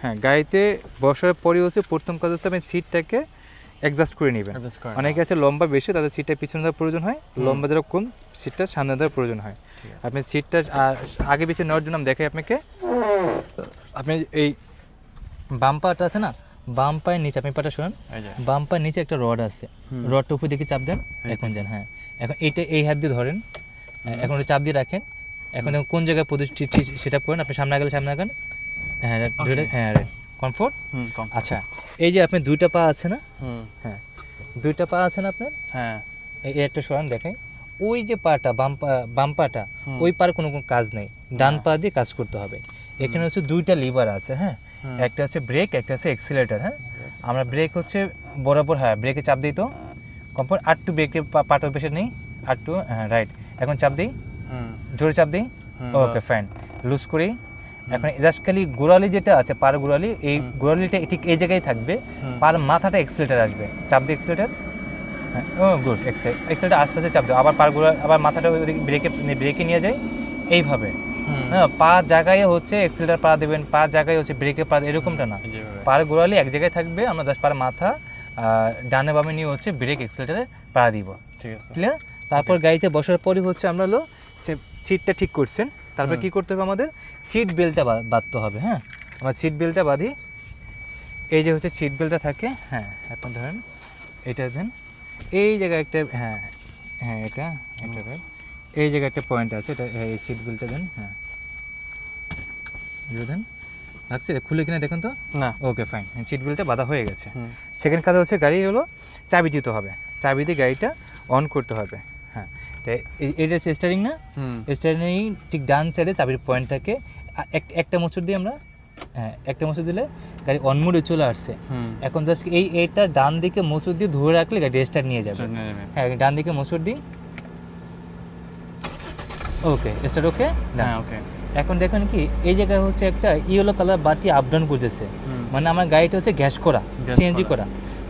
হ্যাঁ গাড়িতে বসার পরে হচ্ছে প্রথম কাজ হচ্ছে আপনি সিটটাকে অ্যাডজাস্ট করে নেবেন। অনেকে আছে লম্বা বেশি তাদের সিটটা পিছনে দেওয়ার প্রয়োজন হয়। লম্বা যারা কম সিটটা সামনে দেওয়ার প্রয়োজন হয়। আপনি সিটটা আগে পিছিয়ে নেওয়ার জন্য আমি দেখাই আপনাকে। আপনি এই বাম পাটা আছে না? বাম পায়ের নিচে আপনি পাটা শোনেন। বাম পায়ের নিচে একটা রড আছে। রডটা উপর দিকে চাপ দেন এখন দেন হ্যাঁ। এখন এইটা এই হাত দিয়ে ধরেন। এখন চাপ দিয়ে রাখেন। এখন দেখুন কোন জায়গায় প্রতিষ্ঠিত সেটা করেন। আপনি সামনে গেলে সামনে আগান। হ্যাঁ Okay. হ্যাঁ কমফোর্ট হুম আচ্ছা এই যে আপনি দুইটা পা আছে না? হ্যাঁ দুইটা পা আছে না আপনার? হ্যাঁ। এই একটা সরান দেখাই ওই যে পাটা বাম পা বাম পাটা ওই পার কোনো কোনো কাজ নেই ডান হ্যাঁ। পা দিয়ে কাজ করতে হবে। এখানে হচ্ছে দুইটা লিভার আছে হ্যাঁ? একটা হচ্ছে ব্রেক একটা হচ্ছে এক্সিলেটর হ্যাঁ? আমরা ব্রেক হচ্ছে বরাবর হ্যাঁ ব্রেকে চাপ দিই তো। কমফোর্ট আর টু ব্রেকে পাটা পেশে নেই আর টু হ্যাঁ রাইট এখন চাপ দিই। জোরে চাপ দিই। ওকে ফাইন লুজ করি। এখন জাস্ট খালি গোড়ালি যেটা আছে পার গোড়ালি এই গোড়ালিটা ঠিক এই জায়গায় থাকবে। পার মাথাটা এক্সিলেটার আসবে। চাপ দিই এক্সিলেটার হ্যাঁ ও গুড এক্সেল এক্সেলটা আস্তে আস্তে চাপ দাও। আবার পার গোড়া আবার মাথাটা ব্রেকে ব্রেকে নিয়ে যায়। এইভাবে। হ্যাঁ পা জায়গায় হচ্ছে এক্সেলটার পা দেবেন পা জায়গায় হচ্ছে ব্রেকে পা এরকমটা না। পার গোড়ালি এক জায়গায় থাকবে আমরা জাস্ট পার মাথা ডানে বামে নিয়ে হচ্ছে ব্রেক এক্সেলটারে পা দিব। ঠিক আছে। ক্লিয়ার তারপর গাড়িতে বসার পরই হচ্ছে আমরা হলো সিটটা ঠিক করছেন। তারপর কি করতে হবে আমাদের? সিট বেল্টটা বাঁধতে হবে হ্যাঁ? আমরা সিট বেল্টটা বাঁধি। এই যে হচ্ছে সিট বেল্টটা থাকে হ্যাঁ এখন ধরেন এটা দেন। এই জায়গায় একটা হ্যাঁ হ্যাঁ এটা এটা এই জায়গায় একটা পয়েন্ট আছে এটা এই সিট বেল্টটা দেন হ্যাঁ। দেন। লাগছে? খুলে কিনা দেখুন তো? না। ওকে ফাইন সিট বেল্টটা বাঁধা হয়ে গেছে। সেকেন্ড কাজ হচ্ছে গাড়ি হলো চাবি দিতে হবে। চাবি দিয়ে গাড়িটা অন করতে হবে হ্যাঁ। এই- এটা হচ্ছে স্টারিং না? স্টারিং ঠিক ডান সাইডে চাবির পয়েন্ট থাকে। একটা মোচড় দিয়ে আমরা হ্যাঁ একটা মোচড় দিলে গাড়ি অন মোডে চলে আসছে। এখন জাস্ট এই এইটা ডান দিকে মোচড় দিয়ে ধরে রাখলে গাড়ি স্টার্ট নিয়ে যাবে। হ্যাঁ ডান দিকে মোচড় দিই। ওকে স্টার্ট ওকে হ্যাঁ ওকে এখন দেখেন কি এই জায়গায় হচ্ছে একটা ইয়েলো কালার বাটি আপ ডাউন করতেছে। মানে আমার গাড়িটা হচ্ছে গ্যাস করা সিএনজি করা।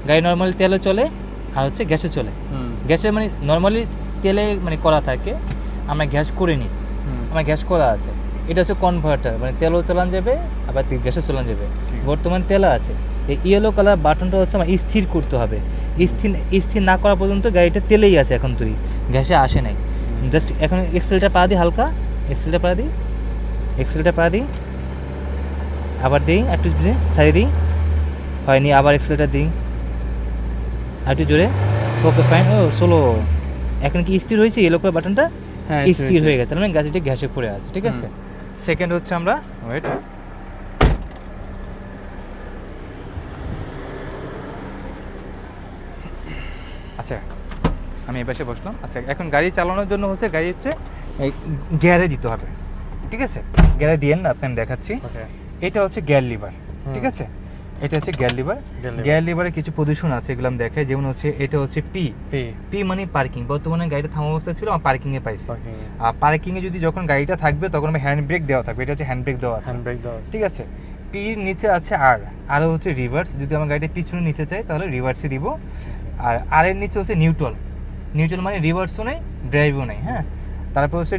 গাড়ি নর্মালি তেলে চলে আর হচ্ছে গ্যাসে চলে। গ্যাসে মানে নর্মালি তেলে মানে করা থাকে আমরা গ্যাস করে নিই। আমার গ্যাস করা আছে। এটা হচ্ছে কনভার্টার মানে তেলও চালান যাবে আবার গ্যাসও চালান যাবে। বর্তমান তেলা আছে। এই ইয়েলো কালার বাটনটা হচ্ছে আমার স্থির করতে হবে। স্থির স্থির না করা পর্যন্ত গাড়িটা তেলেই আছে এখন তুই। গ্যাসে আসে নাই। জাস্ট এখন এক্সেলটা পা দিই হালকা। এক্সেলটা পা দিই। এক্সেলটা পা দিই। আবার দিই একটু জোরে ছাড়িয়ে দিই। হয়নি আবার এক্সেলটা দিই। আর একটু জোরে। ওকে ফাইন ও সোলো এখন কি স্থির হয়েছে? ইয়েলো কালার বাটনটা হ্যাঁ, স্থির হয়ে গেছে। মানে গাড়িটা গ্যাসে পড়ে আছে ঠিক আছে? সেকেন্ড হচ্ছে আমরা ওয়েট আচ্ছা আমি এই পাশে বসলাম। আচ্ছা এখন গাড়ি চালানোর জন্য হচ্ছে গাড়ি হচ্ছে গিয়ারে দিতে হবে ঠিক আছে? গিয়ারে দিয়েন না আপনি আমি দেখাচ্ছি এটা হচ্ছে গিয়ার লিভার ঠিক আছে? এটা হচ্ছে গিয়ার লিভার। গিয়ার লিভারে কিছু পজিশন আছে এগুলো আমি দেখাই। যেমন হচ্ছে এটা হচ্ছে পি পি মানে পার্কিং বর্তমানে গাড়িটা থামা অবস্থা ছিল আমার পার্কিংয়ে পাইছি। আর পার্কিং পার্কিংয়ে যদি যখন গাড়িটা থাকবে তখন আমি হ্যান্ড ব্রেক দেওয়া থাকবে। এটা হচ্ছে হ্যান্ড ব্রেক দেওয়া আছে। হ্যান্ড ব্রেক দেওয়া ঠিক আছে? পির নিচে আছে আর আর হচ্ছে রিভার্স যদি আমার গাড়িটা পিছনে নিতে চাই তাহলে রিভার্সে দিব। আর আর এর নিচে হচ্ছে নিউট্রাল নিউট্রাল মানে রিভার্সও নেই ড্রাইভও নেই হ্যাঁ? তারপর হচ্ছে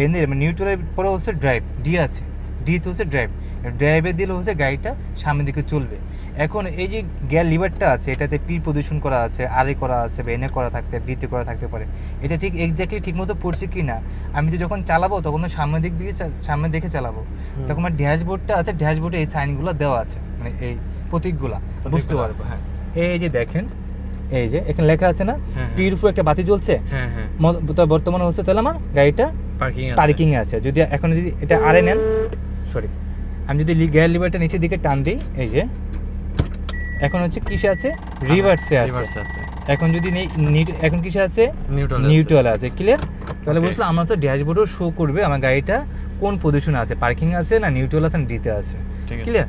এর মানে নিউট্রালের পরে হচ্ছে ড্রাইভ ডি আছে। ডি তো হচ্ছে ড্রাইভ ড্রাইভে দিলে হচ্ছে গাড়িটা সামনের দিকে চলবে। এখন এই যে গ্যার লিভারটা আছে এটাতে পি পজিশন করা আছে আর এ করা আছে বা এনে করা থাকতে ডিতে করা থাকতে পারে। এটা ঠিক এক্স্যাক্টলি ঠিক মতো পড়ছে কি না আমি তো যখন চালাবো তখন তো সামনের দিক দিয়ে সামনের দিকে চালাবো। তখন আমার ড্যাশবোর্ডটা আছে ড্যাশবোর্ডে এই সাইনগুলো দেওয়া আছে মানে এই প্রতীকগুলা বুঝতে পারব? হ্যাঁ। এই যে দেখেন এই যে এখানে লেখা আছে না হ্যাঁ, পির উপর একটা বাতি জ্বলছে? হ্যাঁ হ্যাঁ। বর্তমানে হচ্ছে তাহলে আমার গাড়িটা পার্কিং আছে। পার্কিং এ আছে। যদি এখন যদি এটা আরে নেন সরি আমি যদি গিয়ার লিভারটা নিচের দিকে টান দিই এই যে এখন হচ্ছে কিসে আছে? রিভার্সে আছে। এখন যদি এখন কিসে আছে? নিউট্রাল আছে। ক্লিয়ার তাহলে. বুঝলাম আমার তো ড্যাশবোর্ডও শো করবে আমার গাড়িটা কোন পজিশনে আছে? পার্কিং আছে না নিউট্রাল আছে না ডিতে আছে? ঠিক আছে। ক্লিয়ার